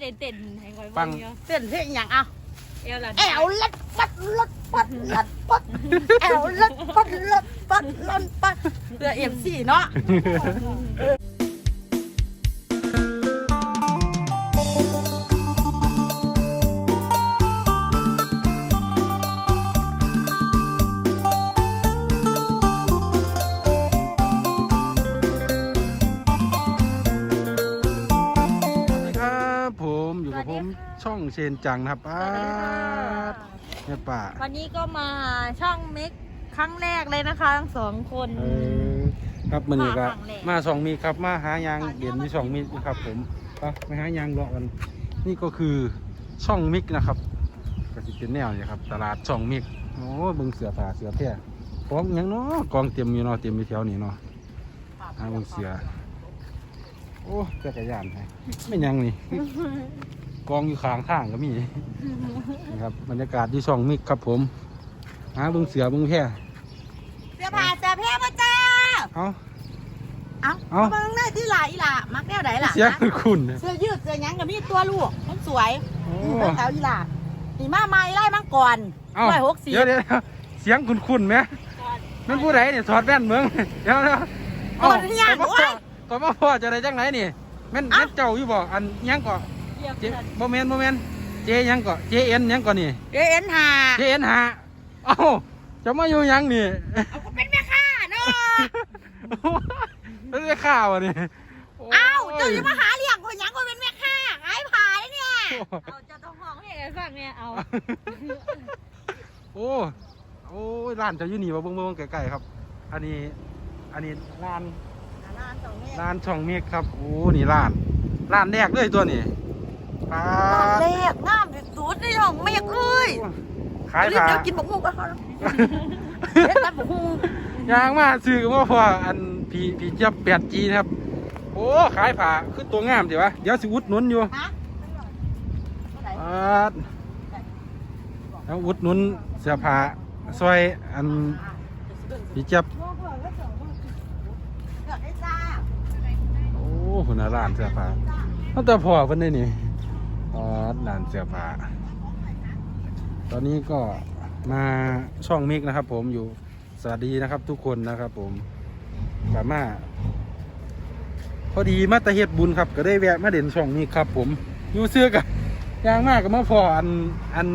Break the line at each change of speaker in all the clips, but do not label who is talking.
เด่นเต้นให้คอย
ฟั
ฟั
ง
งเยอะ
เต้นเพลงอย่างอะ
เอวหลัน
แอวลัดปัดลัดปัดลัดปัดแอวลัดปัดลัดปัดลัดปัดเรือเอ็มซีเนาะ
เชนจังนะครับป้าดแม่ป่า
วันนี้ก็มาช่องมิกครั้งแรกเลยนะคะทั้งสองคน
เออครับมันนี่ก็
มาครั้งแรก
มาสองมีครับมาหายางเด่นที่สองมีนะครับ ผมไปไปหายางรอกันนี่ก็คือช่องมิกนะครับก็สิเป็นแนวนี่ครับ ตลาดช่องมิกโอ้เบึงเสือผ้าเสือแพร่กองหยังเนาะกองเตรียมอยู่เนาะเตรียมอยู่แถวนี้เนาะหาเบึงเสือ โอ้จักรยานไงไม่ยังนี่ กองอยู่ข้างทางก็มีนะครับบรรยากาศที่ช่องมิกครับผมหาเบึงเสือเบึงแพร่
เสื้อผ้าเสื้อแพร่มาจ้า
เอา
เอ้า
เอ้า
เบิ่งหน้าที่หลายอีหล่ะมักแนวไหนล่ะ
เสียง
ฮะ
คุณนะ
เสื้อยืดเสื้อหยังกับมีตัวลูกมันสวย
โอ้
นี่เป็นแถวอีหล่ะนี่มาใหม่ไล่มังกร
เอ้า
ร้อยหกสิบ
เดี๋ยวเดี๋ยวเสียงคุณคุณไหมแมันผู้ใดเนี่ยถอดแว่นเมืองเดี๋ยวเดี๋ยว
ตอนนี้ยัง
ต่
โอ้ย
ต่อมาพ่อจะได้จังไหนนี่แม่น
เอ้า
แม่นเจ้าอยู่บ่อันหยังก่อ
เรียบ
เจ
เพื่อน
บ่แม่นบ่แม่นเจหยังก่อเจเอ็นหยังก่อนี่
เอเอ็นหา
เจเอ็นหาเอ้าจะมาอยู่หยังนี่
เอาก็เป็นแม่ค้าเนาะ
ไม่ได้ข่าวอะนี่
เอ้าเจ้าอย่ามาหาเลี้ยงคนหยังก็เป็นแม่ค้าขายผ้าเลยเนี่ย
เอาจะต้องห้องให้ไอ้ฟังเนี่ยเอา
โอ้โอ้ยร้านเจะอยู่นี่มาเบิ่งเบิ่งใกล้ๆครับ อันนี้อันนี้ร้าน
ร้านสองแม่
ร้านช่องเมฆครับโอ้นี่ร้านร้านแรกเลยตัวนี้ปลา
ร้านแรกงามที่สุดในห้องแม่เอ้ย
ขาย
รีบ
ผ้า
เดี๋ยวกินบักฮูกันเขาเฮ็ดตำบักฮู
ยางมาซื้อก็ว่าพออันผีผีเจับแปดจีนะครับ โอ้ขายผ้าคือตัวงามเดี๋ยววะเดี๋ยวสิอุดหนุนอยู่
ฮะ
ปาดแล้วอุดหนุนเสื้อผ้าซอยอันผีเจับ
เลือกได้จ้า
โอ้หุ่นน่ะร้านเสื้อผ้าตั้งแต่พอเพิ่นได้นี่อ๋อร้านเสื้อผ้าตอนนี้ก็มาช่องมิกนะครับ ผมอยู่สวัสดีนะครับ ทุกคนนะครับ ผมสามารถพอดีมาแตะเฮ็ดบุญครับ ก็ได้แวะมาเด่นช่องมิกครับ ผมอยู่เสื้อกับยางมากก็มาพออันอัน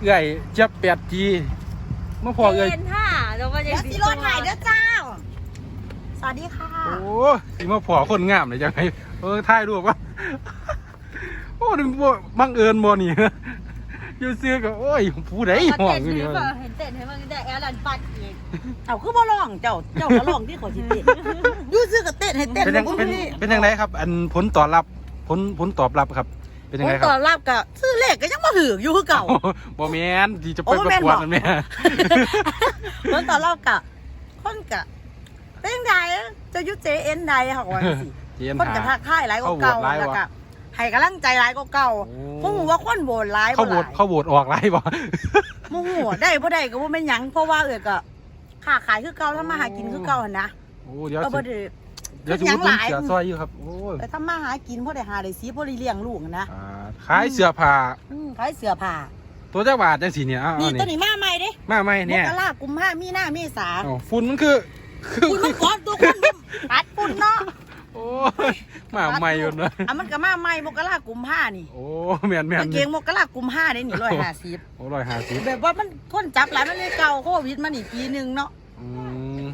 เอื่อยจับแปดจีมาพอเอื่อย
เย็นท่าเดี๋ยวมัน
เดี๋
จะ
ยวสิรถถ่ายเด้อจ้า สวัสดีค่ะ
โอ้สิมาพอคนงามเลยจังไงเออถ่ายรูปว่าโอ้ดึงบ่บังเอิญบ่นี่อยู่เสื้อกับโอ้ยผู้ใด
เอา
ห่ว
เต้
ง
น
อยู่
ให้
นี่
ฟั
วะ
งเห็นเต้นให้มันได้แอร์หลันปัดอีก
เอาคือบ่ร้องเจ้าเจ้าก็ร้องที่ขอสิเต้นอยูซื้อกับเต้นให้เต้น
เป็นยัง
บ่
เป็น
มี
เป็นยังไงครับ อันผลตอบรับผลผลตอบรับครับ เป็นยัง
ผ
ไง
ม
ค
ต
รั
อบบรับก็ซื้อเลขก็ยังบ่ถืออยู่คือเก่า
โอ้บ่แม่นที่จะไป
โอ้
ประ
แม่น
กวด
บ่
นั่นแม่
ผลตอบรับก็คนก็เป็นได จะอยุเจเอ็นใดค่ะว่าสิ
เจียน
คนก็
หา
ทักทายหลายกว่าเก่า
เข้าโหวตหลาย
แล้ว
วะ
ก็ให้กำลังใจหลายกว่าเก่า
โอ้
เพราะหูว่าคนโหวตหลาย
เขา
บ่
โห
ห
ว
ลา
ต
ย
เขาโหวตออกไรบ่
หมู่หัวได้บ่ได้ก็บ่แม่นหยังเพราะว่าเอ้ยก็ค้าขายคือเก่าทำมาหากินคือเก่าหั่นนะ
โอ้เดี๋ยว
ก็
สิ
บ่ได้
เดี๋ยวจะ
หยั
อุ
ง
ดหนุน
หลาย
เสือซอยอยู่ครับโอ้ย
แต่ทำมาหากินเพราะได้หาได้สีบ่ได้เลี้ยงลูกหั่นนะ
อ่าขายเสื้อผ้า
อืมขายเสื้อผ้า
ตัวจักบาทจังสีเนี่ยเอา
นี่
เอา
ตัว
นี่
นี้มาใหม่เด้
มาไหม
ม
เนี่ย
กรากุมภามีนาเมษา
เอาฝุ่นมันคือคือ
คุณมันก่อนตัวคน ปัดปุ่นเนาะ
โอ้ยมาใหม่อยู่เนอะ
อะมันก็มาใหม่มกรากุมภานี่
โอ้แม่นแม่น
กางเกงมกรากุมภาได้นี่150
โอ้ร้อยห้าสิบ
แบบว่ามันคนจับหลายมันเลยเก่าโควิดมานี่ปีหนึงเนาะ
อืม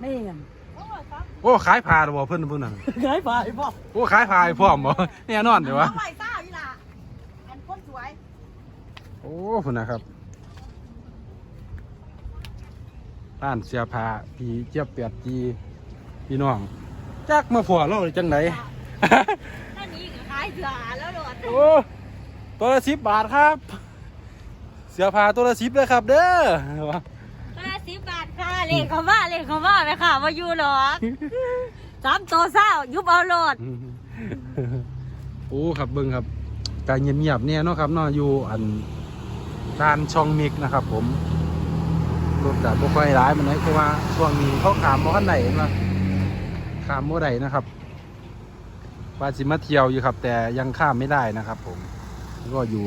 ไม่เงิน
โอ้ขายผ้าหรือบ่เพิ่นเพิ่นน่ะ
ขายผ้าไอ้พ่อ
โอ้ขายผ้าให้พร้อมบ่แน่นอนเดี๋ยววะ
เอาไว้ซ่าอีหล่ะอันคนสวย
โอ้พุ่นนะครับ ร้านเสื้อผ้าพี่เจี๊ยบเปียดจีพี่น้องจักมาผัวเราจังไหน
นั่นนี่ก็ขายเสือแล้วโดด
โอ้ตัวละสิบบาทครับ เสื้อผ้าตัวละสิบเลยครับ เด้อ
ก็ละสิบบาทค่ะเลขเขาว่าเลขเขาว่าไหมค่ะว่าอยู่หรอกสามตัวเศร้ายุบเอาโหลด
โอ้ครับเบิ้งครับการเงียบๆเนี่ยเนาะครับเนาะอยู่อันด้านช่องมิกนะครับผม รถกับบ่ค่อยร้ายมันเลยเพราะว่าช่วงนี้เขาขามบ่คันไหนมาขามบ่ได้นะครับว่าสิมาเที่ยวอยู่ครับ แต่ยังข้ามไม่ได้นะครับ ผม ก็อยู่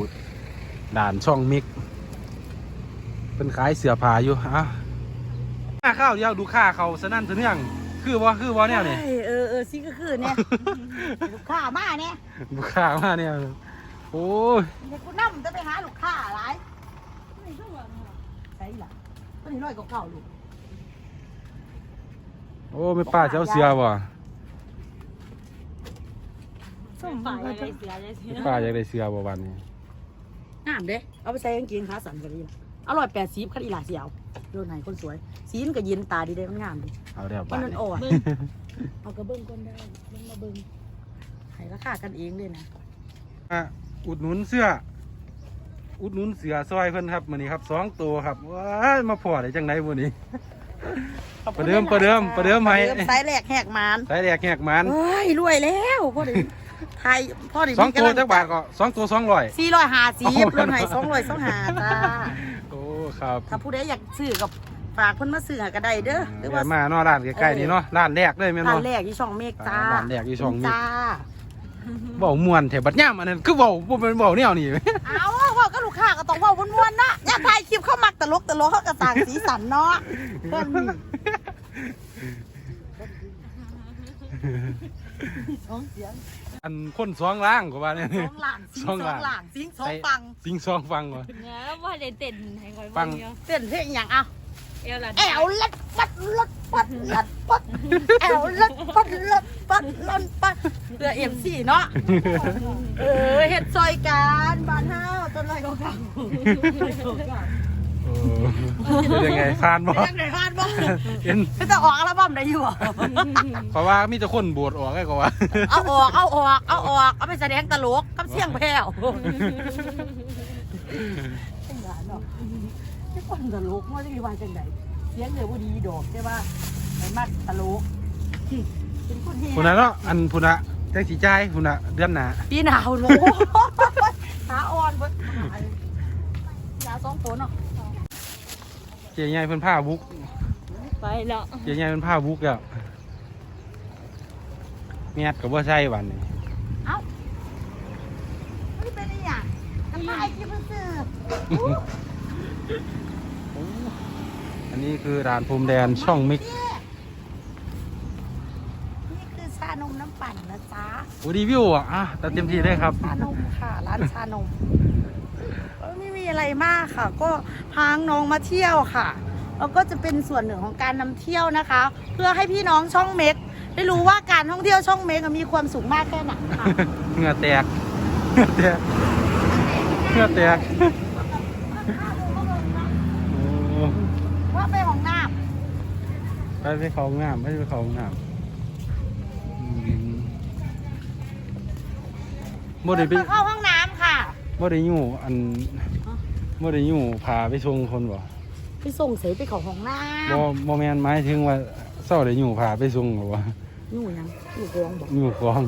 ด่านช่องมิก เป็นขายเสือผ้าอยู่อะค่าข้าวเดียวดูค่าเขาสนั่นเสนื่องคือว่าคือว่าเนี่ยนี่
เออเออเออซิก็คือเนี่ยลูกค้ามาเนี่ย
ดูค่ามาเนี่ยโอ้ย
เดี๋ยวกูนั่จะไปหาลูกค้าอะไรใช่ล่ะ ต้นนี้น้อยกว่าเก่าลูก
โอ้ไม่ป้าเจ้าเสือบ่
ส่งฝ่ายอะไรเสียอะไรเสีย
ไม่ป้าอยากได้เสือบ่วันนี้
งามเด้เอาไปใส่กางเกงขาสั้นกันดีล่ะอร่อยแปดสิบคันอีหลาเสียวโดนไหนคนสวยสีมันก็เย็นตาดีเด้มันงามดี
เอาแล้ว
มั
บ้านน
มัน
นี้
อ่อนเอากระเบื้องก้นได้เบิ่งมาเบิ้งให้ราคากันเองเลยนะ
อะอุดหนุนเสื้อ อุดหนุนเสือซอยเพิ่นครับมื้อนี้ครับสองตัวครับว้ายมาพอได้จังไดมื้อนี้ประเดิมประเดิมประเดิมให้
ประเดิมไซส์แรกแหกมาน
สายแรกแหกมัน
เฮ้ยรวยแล้วพ่อดิไทยพ่อดิ
สองตัวจักบาทก็สองตัวสองร้อย
สี่ร้อยห้าสิบ
โอ้โห
รวมให้สองร้อยสองห้าจ้า
โอ้ครับ
ถ้าผู้ใดอยากซื้อกับฝากเพิ่นมาซื้อหาก็ได้เด้อหรือว่า
แวะมาเนาะร้านใกล้ๆนี่เนาะร้านแรกเลยแม่น
ร้า
บ่
นแรกที่ช่องเมฆจ้า
ร้านแรกที่ช่องเมฆ
จ้า
เว้าม่วนแถบัดย่ามอันนั้นคือเว้าบ่เป็นเว้าแนวนี้
เอาเว่าก็ลูกค้าก็ต้องเว่าม้วนๆนะอย่าถ่ายคลิปเข้ามักตลกตลกเขาก็ต่างสีสันเนาะเพิ่นนี่สองเสียง
อันคนสองล่างก็ว่าเนี่ย
สองหลานสิง
ส
ส
อ
องง
หลาน
หลานสิงสองฟัง
สิงสองฟังก่อน
เนี่ยว่าได้เต้นให้คอย
ฟัง
เดียว
เต้นเพลงอย่างเอา
เอวหลัน
แอวลัดปัดลัดปัดลัดปัดแอวลัดปัดลัดปัดลัดปัดเรือเอ็มซีเนาะเออเฮ็ดซอยกันบ้านเฮาต้นไรก็เก่า
เออเป็นยังไงผ่านบ่
ยังไงพลาดบ่
เห็น
ไม่ต้องออกอัลบั้มได้อยู่บ่
เพราะว่ามีแต่คนบวชออกไอ้ก็ว่า
เอาออกเอาออกเอาออกเอาไปแสดงตลกกับเสียงแผ่ว คนตลกมันจะมีวันจังไดเสียงเลยว่าดีดอกใช่ป่ะไม่มักตลกเป็นคนเฮ
พุ่นน่ะเนาะอันพุ่นน่ะจังสิจ่ายพุ่นน่ะเดือนหน้า
ปีหนาวโลขาอ่อนเบิดยาสองตัวเนาะ
เจียใหญ่เพิ่นผ้าบุก
ไปแล้ว
เจียใหญ่เพิ่นผ้าบุกแล้วเมียดก็บ่ใช่วันนี้
เอ้าไม่เป็นไรอะทำไมคิดว่าซื้อ
อันนี้คือร้านภูมิแดนช่องมิก
นี่คือชานมน้ำปั่นนะจ๊ะ
โอ้รีวิวอะอะแต่เต็มที่ได้ครับ
ชานมค่ะร้านชานมเออไม่มีอะไรมากค่ะ ก็พาน้องมาเที่ยวค่ะ แล้วก็จะเป็นส่วนหนึ่งของการนำเที่ยวนะคะ เพื่อให้พี่น้องช่องเม็กได้รู้ว่าการท่องเที่ยวช่องเม็กอะมีความสุขมากแค่ไหนค่ะ
เหงื่อแตก เหงื่อแตก เหงื่อแตกโอ้
ว่าไปของน้
ไปไปเขาห้องน้ำไปไปเขาห้องน้ำอืมำบ่ได้ไป
มาเข้าห้องน้ำค่ะ
บ่ได้อยู่อันบ่ได้อยู่พาไปส่งคนบ่
ไปส่งเสยไปเของห้องน้
บ่บ่แม่นหมายถึงว่าเศร้าได้อยู่พาไปส่งหรอวะำ
อยู่ยังอยู่กองบอก
อยู่กอง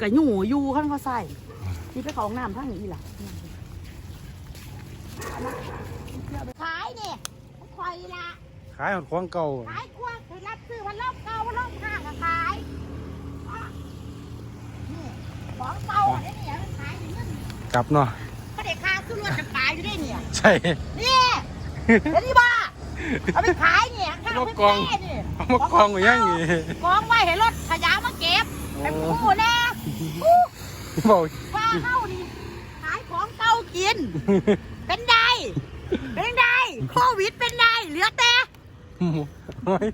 กะอยู่อยู่ขั้นเขาใส่ที่ไปเของน้ำทั้งนี้อีหล่ะขายเนี่ยคอยละ
ขายของเก่า
ขายกว้างคือรับซื้อพันรอบเก่าพันรอบข้างก็ขายอะนี่ของเก่าอันนี้เนี่ยมันขายอยู่นั่น
กลับเนาะ
ก็เด็กค้าซื้อรถจะขายอยู่ได้เนี่ย
ใช่
นี่เดี๋ยวนี้บ้าเอาไปขายเนี่ยข้าว
มากอง
เพ่ๆนี่
เอามากองไว้ยังงี้
กองไว้ให้รถขยะมาเก็บ
โอ้
ไอ้ผู้นะอู้
บอก
ว่าเข้านี่ขายของเก่ากิน เป็นไดเป็นไดโควิดเป็นไดเหลือแต่
มวย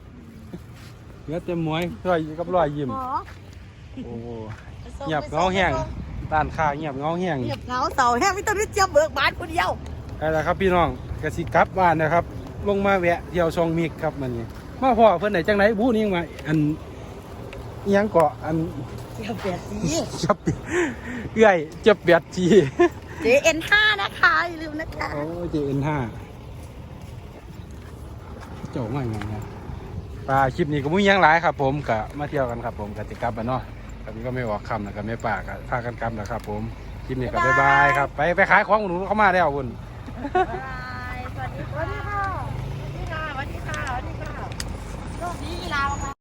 เหลือแต่มวยรอยกับรอยยิ้ม
หมอ
โอ้เงียบเงาแห้งด้านข้างเงียบเงาแห้ง
เงียบเหงาเสาแห้งไม่ต้องรีบเจียบเบิกบานคนเดียว
ใช่แล้วครับพี่น้องกสิกลับบ้านนะครับ ลงมาแวะเที่ยวช่องมิกครับมันนี่มาพ่อเพิ่นไหนจังไหนบูนี่มาอันอิหยังเกาะอัน
เจียบแปดสี
จับเอื้อยเจ็บเบียดจี
JN5 นะคะอย่าลืมนะคะ
โอ้เจเอ็นห้า เจ้าว่าไงนะปลาคลิปนี้ก็มุ่งยังหลายครับ ผมกะมาเที่ยวกันครับ ผมกติกลับมาเนาะครับนี้ก็ไม่ออกคำนะครับไม่ปากกะพากันกลับนะครับ ผมคลิปนี้ก็บ๊ายบายครับไปไปขายของหนูเข้ามาแล้วคุณ
สวัสดีค่ะสวัสดีค่ะสวัสดีค่ะสวัสดีค่ะโชคดีลาว